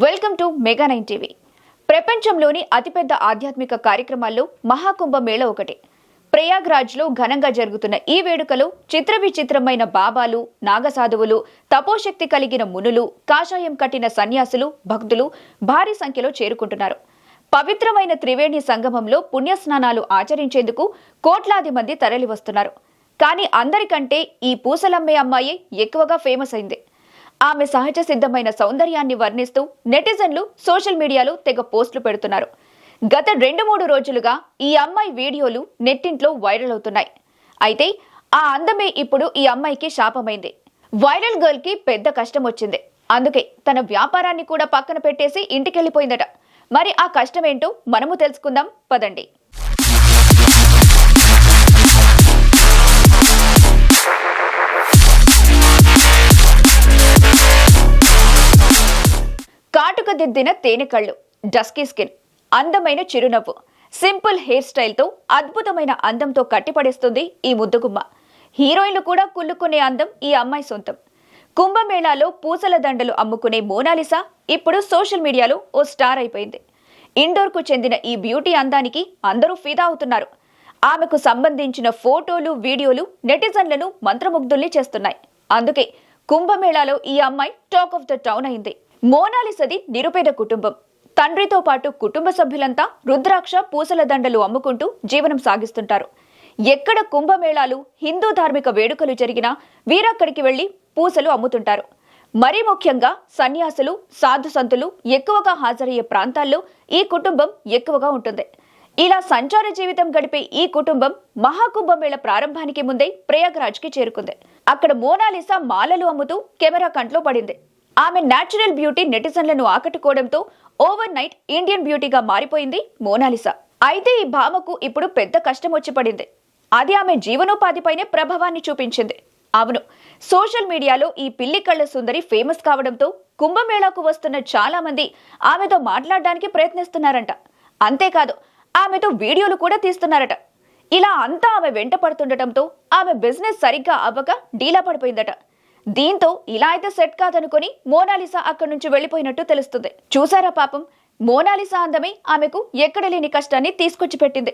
Welcome to Mega nine TV. ప్రపంచంలోని అతిపెద్ద ఆధ్యాత్మిక కార్యక్రమాల్లో మహాకుంభ మేళ ఒకటి. ప్రయాగ్రాజ్లో ఘనంగా జరుగుతున్న ఈ వేడుకలో చిత్ర విచిత్రమైన బాబాలు నాగసాధువులు తపోశక్తి కలిగిన మునులు కాషాయం కట్టిన సన్యాసులు భక్తులు భారీ సంఖ్యలో చేరుకుంటున్నారు. పవిత్రమైన త్రివేణి సంగమంలో పుణ్యస్నానాలు ఆచరించేందుకు కోట్లాది మంది తరలివస్తున్నారు. కానీ అందరికంటే ఈ పూసలమ్మే అమ్మాయి ఎక్కువగా ఫేమస్ అయింది. ఆమె సహజ సిద్ధమైన సౌందర్యాన్ని వర్ణిస్తూ నెటిజన్లు సోషల్ మీడియాలో తెగ పోస్టులు పెడుతున్నారు. గత రెండు మూడు రోజులుగా ఈ అమ్మాయి వీడియోలు నెట్టింట్లో వైరల్ అవుతున్నాయి. అయితే ఆ అందమే ఇప్పుడు ఈ అమ్మాయికి శాపమైంది. వైరల్ గర్ల్కి పెద్ద కష్టం వచ్చింది. అందుకే తన వ్యాపారాన్ని కూడా పక్కన పెట్టేసి ఇంటికెళ్ళిపోయిందట. మరి ఆ కష్టమేంటో మనము తెలుసుకుందాం. పదండి. కాటుక తేనెకళ్ళు డస్కీ స్కిన్ అందమైన చిరునవ్వు సింపుల్ హెయిర్ స్టైల్తో అద్భుతమైన అందంతో కట్టిపడేస్తుంది ఈ ముద్దుగుమ్మ. హీరోయిన్లు కూడా కుళ్ళుకునే అందం ఈ అమ్మాయి సొంతం. కుంభమేళాలో పూసల దండలు అమ్ముకునే మోనాలిసా ఇప్పుడు సోషల్ మీడియాలో ఓ స్టార్ అయిపోయింది. ఇండోర్కు చెందిన ఈ బ్యూటీ అందానికి అందరూ ఫిదా అవుతున్నారు. ఆమెకు సంబంధించిన ఫోటోలు వీడియోలు నెటిజన్లను మంత్రముగ్ధుల్ని చేస్తున్నాయి. అందుకే కుంభమేళాలో ఈ అమ్మాయి టాక్ ఆఫ్ ద టౌన్ అయింది. మోనాలిసది నిరుపేద కుటుంబం. తండ్రితో పాటు కుటుంబ సభ్యులంతా రుద్రాక్ష పూసల దండలు అమ్ముకుంటూ జీవనం సాగిస్తుంటారు. ఎక్కడ కుంభమేళాలు హిందూ ధార్మిక వేడుకలు జరిగినా వీరక్కడికి వెళ్ళి పూసలు అమ్ముతుంటారు. మరీ ముఖ్యంగా సన్యాసులు సాధు సంతులు ఎక్కువగా హాజరయ్యే ప్రాంతాల్లో ఈ కుటుంబం ఎక్కువగా ఉంటుంది. ఇలా సంచార జీవితం గడిపే ఈ కుటుంబం మహాకుంభమేళ ప్రారంభానికి ముందే ప్రయాగ్రాజ్కి చేరుకుంది. అక్కడ మోనాలిసా మాలలు అమ్ముతూ కెమెరా కంట్లో పడింది. ఆమె నేచురల్ బ్యూటీ నెటిజన్లను ఆకట్టుకోవడంతో ఓవర్ నైట్ ఇండియన్ బ్యూటీగా మారిపోయింది మోనాలిసా. అయితే ఈ భామకు ఇప్పుడు పెద్ద కష్టం వచ్చి పడింది. అది ఆమె జీవనోపాధిపైనే ప్రభావాన్ని చూపించింది. అవును సోషల్ మీడియాలో ఈ పిల్లి కళ్ళ సుందరి ఫేమస్ కావడంతో కుంభమేళాకు వస్తున్న చాలా మంది ఆమెతో మాట్లాడడానికి ప్రయత్నిస్తున్నారంట. అంతేకాదు ఆమెతో వీడియోలు కూడా తీస్తున్నారట. ఇలా అంతా ఆమె వెంట పడుతుండటంతో ఆమె బిజినెస్ సరిగ్గా అవ్వక డీలా పడిపోయిందట. దీంతో ఇలా అయితే సెట్ కాదనుకుని మోనాలిసా అక్కడి నుంచి వెళ్ళిపోయినట్టు తెలుస్తుంది. చూసారా పాపం? మోనాలిసా అందమే ఆమెకు ఎక్కడ లేని కష్టాన్ని తీసుకొచ్చి పెట్టింది